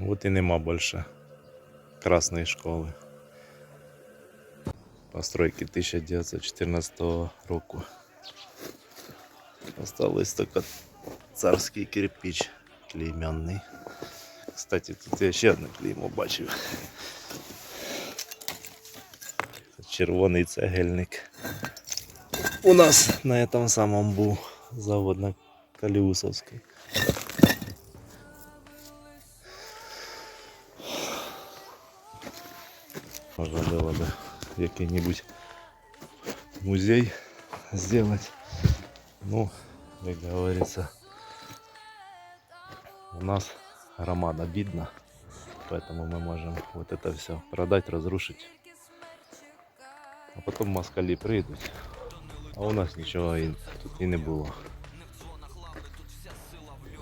Вот и нема больше красной школы. Постройки 1914 року. Осталось только царский кирпич клейменный. Кстати, тут я ще одне клеймо бачив. Червоний цегельник. У нас на этом самом був завод на Каліусовській. Можно было бы який-нибудь музей сделать. Ну, как говорится, у нас громада бедна, поэтому мы можем вот это все продать, разрушить. А потом москали прийдуть, а у нас ничего и, тут и не было.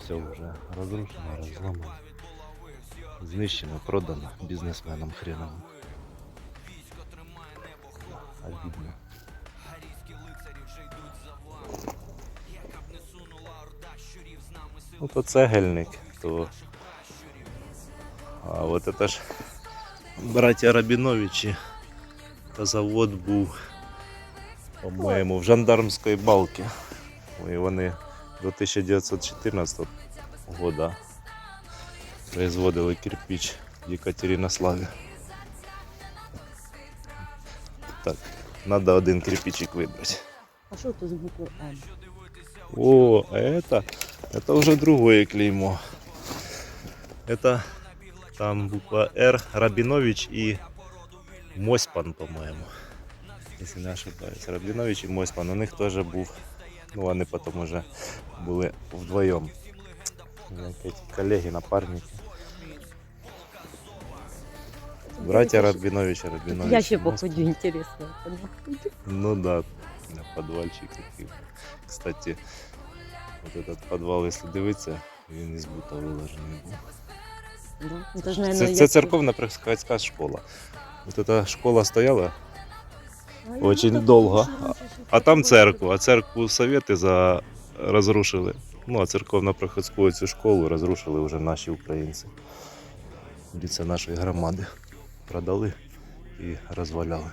Все уже разрушено, разломано, знищено, продано бизнесменам хреновым Обидно. Ну то цегельник, то. А от это ж браття Рабіновичі. Та завод був, по-моєму, в жандармській балці. І вони до 1914 года производили кирпич в Екатеринославі. Так, надо один кирпичик вибрати. А що тут з буквою М? О, а это, это уже другое клеймо. Это там буква Р, Рабинович и Моспан, по-моему. Если не ошибаюсь. Рабинович и Моспан. У них тоже був. Ну, вони потім уже були вдвоєм. Якісь колеги, напарники. Братья Рабинович, Рабинович. Я ще и Моспан. походю, інтересно. Ну да, подвальчик. Кстати, вот этот подвал, если дивитися, він із бута виложений був. Да. Ну, ж, Це, наверное, це як- церковна приходська школа. Вот эта школа стояла, А, очень що ще а там церква, а церкву совєти за... розрушили. Ну, а церковно-приходську цю школу розрушили вже наші українці. Ліце нашої громади. Продали і розваляли.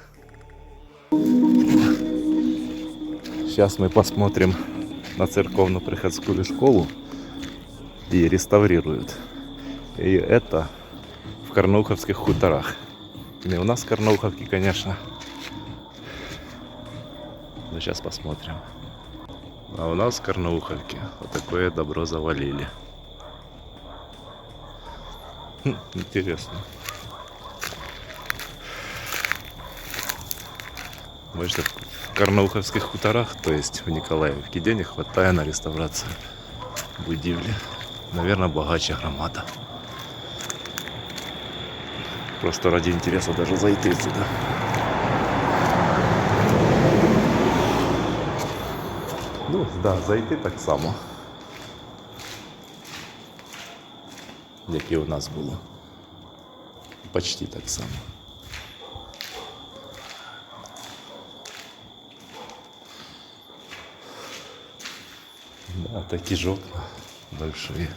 Сейчас мы посмотрим на церковно-приходскую школу и реставрируют. И это в Карнауховских хуторах. Не у нас в конечно. Но сейчас посмотрим. А у нас в вот такое добро завалили. Хм, Интересно. Бачите, в Карнауховских хуторах, то есть в Николаевке, денег хватает на реставрацию будівлі. Наверное, богаче громада. Просто ради интереса даже зайти сюда. Ну, да, зайти так само. Як і у нас було. Почти так само. Да, такие окна большие.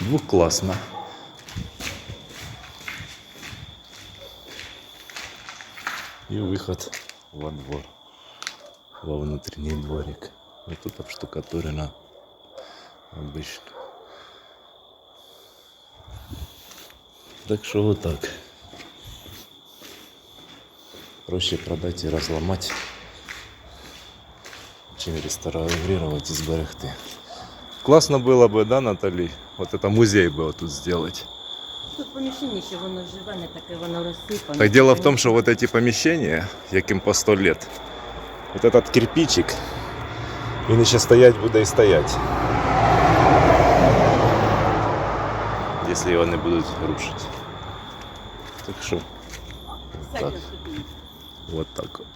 Двухклассно. И выход во двор, во внутренний дворик. Вот тут обштукатурено обычно. Так что вот так. Проще продать и разломать, чем реставрировать и сберегти. Классно было бы, да, Натали? Вот это музей было тут сделать. Тут поміщення ще воно живе, не таке воно розсипане. Так дело в том, что вот эти помещения, яким по 100 лет, вот этот кирпичик, він еще стоять буде і стоять. Если его не будут рушить. Так что, Всяке так. собі. вот так. вот.